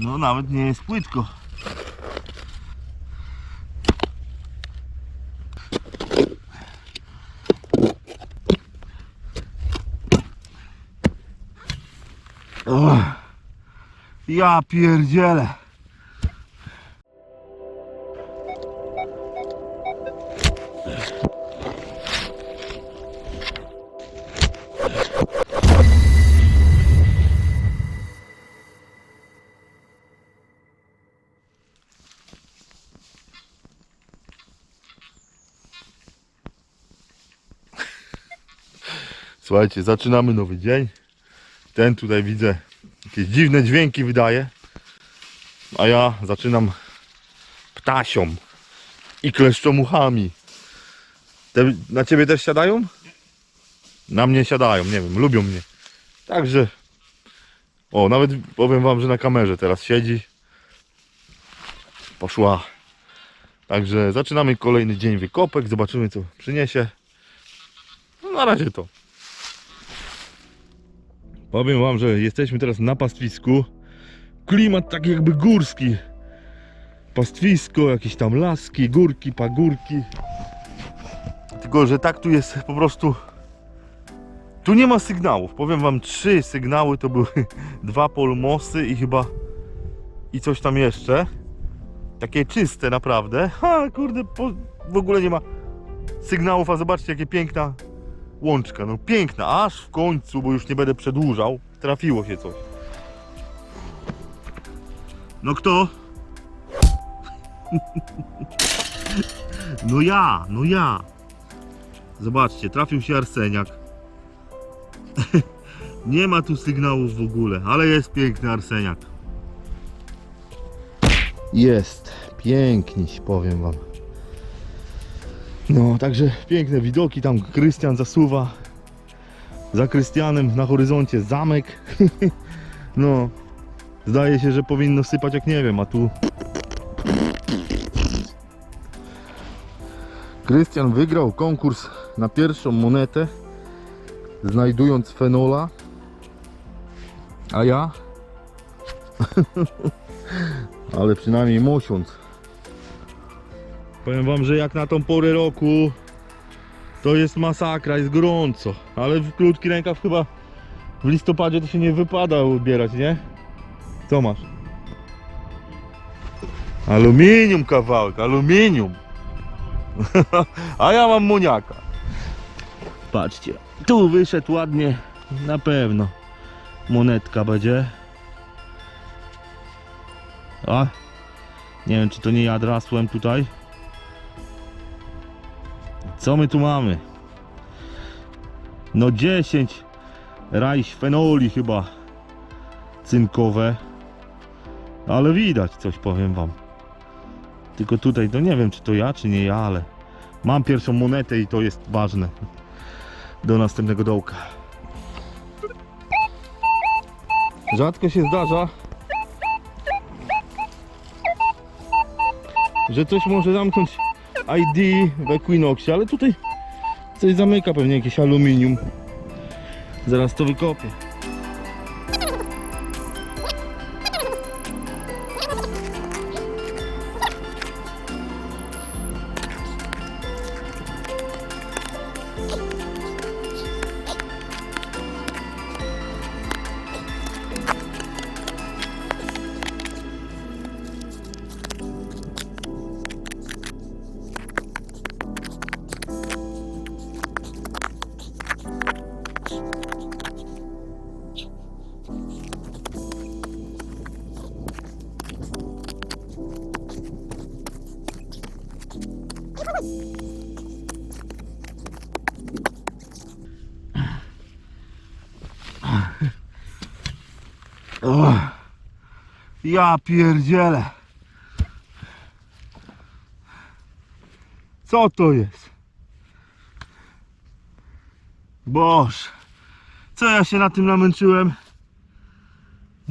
No nawet nie jest płytko. O, ja pierdzielę. Słuchajcie, zaczynamy nowy dzień. Ten tutaj widzę jakieś dziwne dźwięki wydaje. A ja zaczynam ptasią i kleszczomuchami. Te na ciebie też siadają? Na mnie siadają, nie wiem, lubią mnie. Także o, nawet powiem wam, że na kamerze teraz siedzi. Poszła. Także zaczynamy kolejny dzień wykopek, zobaczymy co przyniesie. No na razie to. Powiem wam, że jesteśmy teraz na pastwisku. Klimat taki jakby górski. Pastwisko, jakieś tam laski, górki, pagórki. Tylko, że tak tu jest po prostu. Tu nie ma sygnałów. Powiem wam, trzy sygnały to były dwa polmosy i chyba i coś tam jeszcze. Takie czyste naprawdę. Ha, kurde, po, w ogóle nie ma sygnałów, a zobaczcie jakie piękna łączka. No piękna, aż w końcu, bo już nie będę przedłużał, trafiło się coś. No kto? No ja, no ja. Zobaczcie, trafił się arseniak. Nie ma tu sygnałów w ogóle, ale jest piękny arseniak. Jest, piękniś, powiem wam. No, także piękne widoki, tam Krystian zasuwa. Za Krystianem na horyzoncie zamek. No, zdaje się, że powinno sypać jak nie wiem, a tu... Krystian wygrał konkurs na pierwszą monetę, znajdując fenola. A ja? Ale przynajmniej mosiąc. Powiem wam, że jak na tą porę roku to jest masakra, jest gorąco. Ale w krótki rękaw chyba w listopadzie to się nie wypada ubierać, nie? Co masz? Aluminium kawałek, aluminium. A ja mam muniaka. Patrzcie, tu wyszedł ładnie, na pewno monetka będzie. A, nie wiem czy to nie ja drasłem tutaj. Co my tu mamy? No 10 rajś fenoli chyba cynkowe. Ale widać coś powiem wam. Tylko tutaj to nie wiem czy to ja czy nie ja, ale mam pierwszą monetę i to jest ważne. Do następnego dołka. Rzadko się zdarza, że coś może zamknąć ID w Equinoxie, ale tutaj coś zamyka pewnie jakieś aluminium. Zaraz to wykopię. O, ja pierdzielę. Co to jest? Boż, co ja się na tym namęczyłem?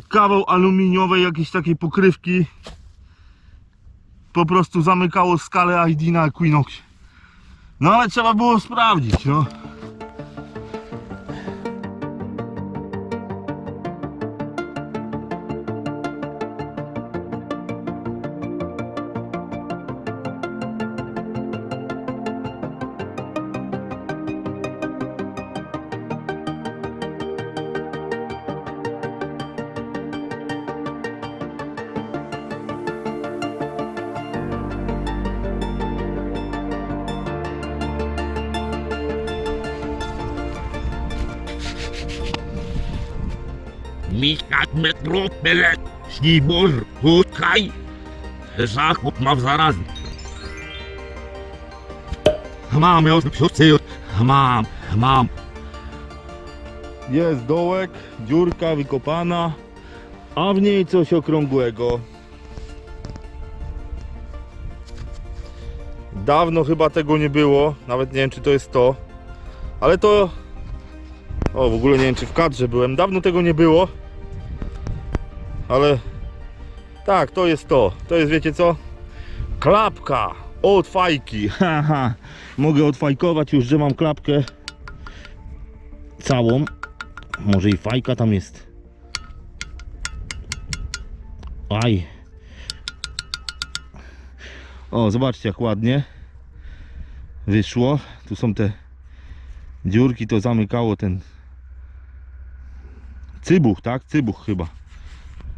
Kawał aluminiowej jakiejś takiej pokrywki po prostu zamykało skalę ID na Equinoxie. No ale trzeba było sprawdzić, no. 50 metrów, byle śnibór, tutaj, zachód ma zarazny. Mam, już wszyscy, mam, mam. Jest dołek, dziurka wykopana, a w niej coś okrągłego. Dawno chyba tego nie było, nawet nie wiem czy to jest to, ale to... O, w ogóle nie wiem czy w kadrze byłem, dawno tego nie było, ale... Tak, to jest to, to jest wiecie co? Klapka od fajki, mogę odfajkować już, że mam klapkę całą, może i fajka tam jest. Aj. O, zobaczcie jak ładnie wyszło. Tu są te dziurki, to zamykało ten cybuch, tak? Cybuch chyba.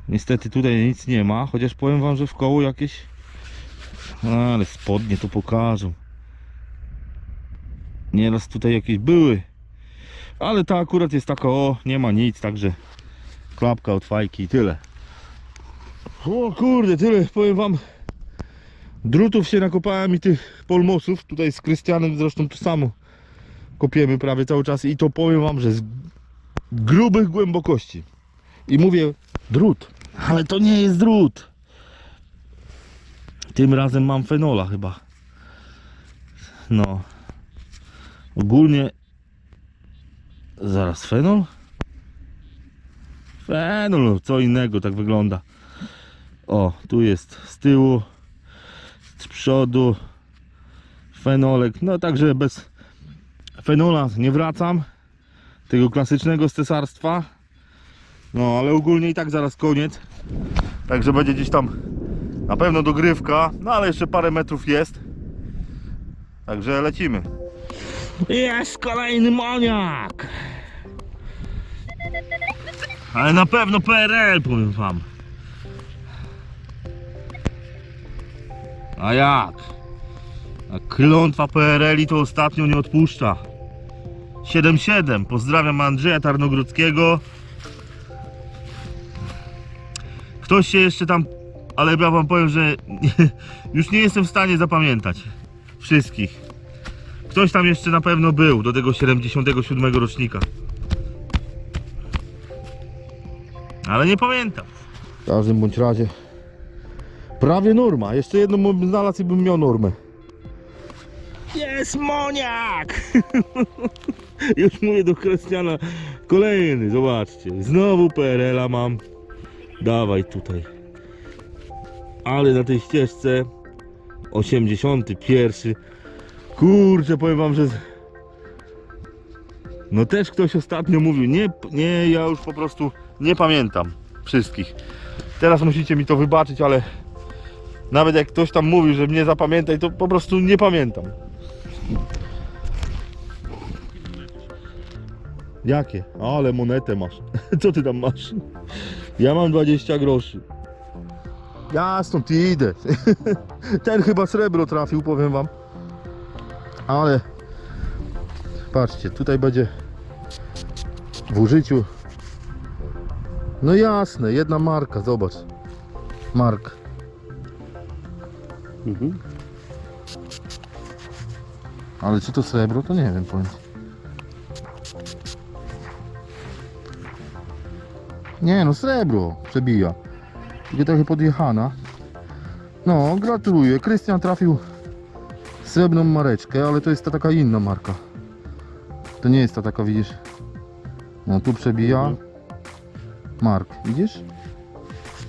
Niestety tutaj nic nie ma, chociaż powiem wam, że w koło jakieś ale spodnie to pokażą. Nieraz tutaj jakieś były. Ale ta akurat jest taka, o, nie ma nic, także klapka od fajki i tyle. O kurde, tyle, powiem wam. Drutów się nakopałem i tych polmosów, tutaj z Krystianem zresztą to samo kopiemy prawie cały czas i to powiem wam, że z grubych głębokości. I mówię drut, ale to nie jest drut. Tym razem mam fenola chyba. No. Ogólnie Zaraz, fenol? Fenol, no, co innego, tak wygląda. O, tu jest z tyłu, z przodu, fenolek. No także bez fenola nie wracam. Tego klasycznego z cesarstwa. No, ale ogólnie i tak zaraz koniec. Także będzie gdzieś tam na pewno dogrywka, no ale jeszcze parę metrów jest. Także lecimy. Jest kolejny maniak! Ale na pewno PRL powiem wam. A jak? A klątwa PRL-i to ostatnio nie odpuszcza. 7-7. Pozdrawiam Andrzeja Tarnogrodzkiego. Ktoś się jeszcze tam, ale ja wam powiem, że już nie jestem w stanie zapamiętać wszystkich. Ktoś tam jeszcze na pewno był do tego 77 rocznika. Ale nie pamiętam. W każdym bądź razie prawie norma. Jeszcze jedną bym znalazł i bym miał normę. Jest moniak! Już mówię do Krystiana kolejny, zobaczcie. Znowu PRL-a mam. Dawaj tutaj. Ale na tej ścieżce 81. Kurczę, powiem wam, że... No też ktoś ostatnio mówił, nie, nie, ja już po prostu nie pamiętam wszystkich. Teraz musicie mi to wybaczyć, ale nawet jak ktoś tam mówi, że mnie zapamiętaj, to po prostu nie pamiętam. Jakie? Ale monetę masz. Co ty tam masz? Ja mam 20 groszy. Ja stąd idę. Ten chyba srebro trafił, powiem wam. Ale patrzcie, tutaj będzie w użyciu. No jasne, jedna marka, zobacz. Mark. Ale czy to srebro, to nie wiem, powiem. Nie no, srebro przebija. Tylko trochę podjechana. No, gratuluję. Krystian trafił srebrną mareczkę, ale to jest ta taka inna marka. To nie jest ta taka, widzisz? No tu przebija. Mark, widzisz?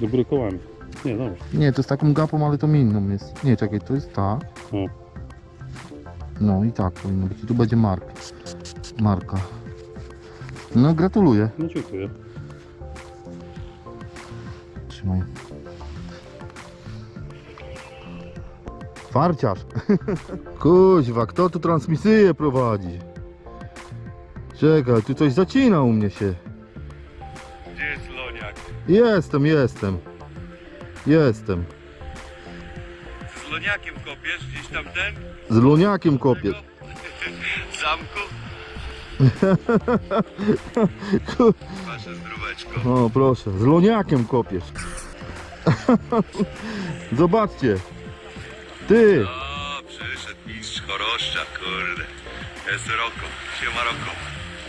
Do góry kołami. Nie, dobrze. Nie, to jest taką gapą, ale to inną jest. Nie, czekaj, to jest ta. O. No i tak powinno być. I tu będzie mark. Marka. No gratuluję. No dziękuję. Trzymaj. Farciarz. Kuźwa, kto tu transmisję prowadzi? Czekaj, tu coś zacina u mnie się. Gdzie jest loniak? Jestem, jestem. Jestem. Z loniakiem kopiesz gdzieś tam ten? Z loniakiem kopię. Zamku? Wasze zdróweczko. O proszę, z loniakiem kopiesz. Zobaczcie. Ty, O, przyszedł mistrz choroszcza, kurde. Jest Roko. Siema Roko.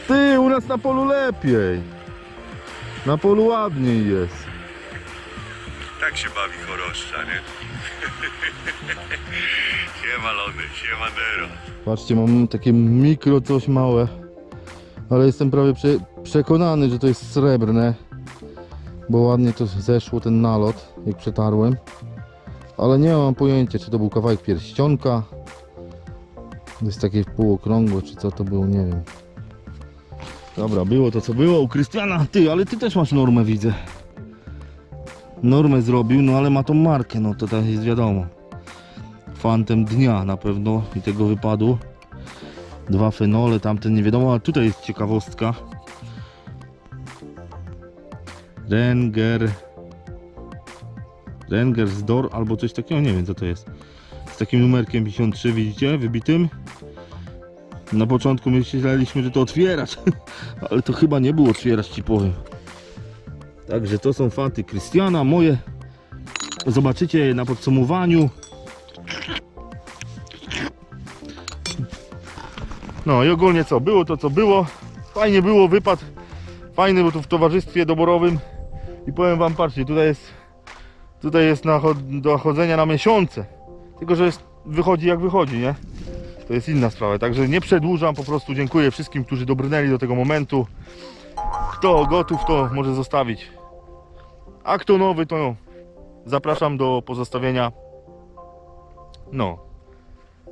ty, u nas na polu lepiej. Na polu ładniej jest. Tak się bawi choroszcza, nie? siema Lony, siema Nero. Patrzcie, mam takie mikro coś małe. Ale jestem prawie prze, przekonany, że to jest srebrne. Bo ładnie to zeszło, ten nalot, jak przetarłem. Ale nie mam pojęcia, czy to był kawałek pierścionka. Jest takie półokrągłe, czy co to było, nie wiem. Dobra, było to co było u Krystiana. Ty, ale ty też masz normę, widzę. Normę zrobił, no ale ma tą markę, no to tak jest wiadomo fantem dnia na pewno i tego wypadu. Dwa fenole, tamten nie wiadomo, ale tutaj jest ciekawostka. Renger. Renger z Dor albo coś takiego, nie wiem co to jest. Z takim numerkiem 53, widzicie, wybitym. Na początku myśleliśmy, że to otwierać, ale to chyba nie było otwierać, ci powiem. Także to są fanty Krystiana, moje. Zobaczycie na podsumowaniu. No i ogólnie co, było to co było. Fajnie było, wypad. Fajny, bo tu w towarzystwie doborowym. I powiem wam, patrzcie, tutaj jest tutaj jest na, do chodzenia na miesiące. Tylko, że jest, wychodzi jak wychodzi, nie? To jest inna sprawa. Także nie przedłużam, po prostu dziękuję wszystkim, którzy dobrnęli do tego momentu. Kto gotów, to może zostawić. A kto nowy, to zapraszam do pozostawienia. No.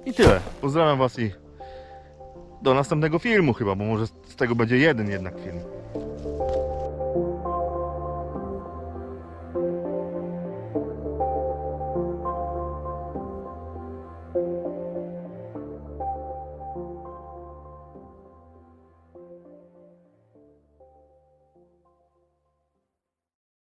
I tyle. Pozdrawiam Was i do następnego filmu chyba, bo może z tego będzie jeden jednak film.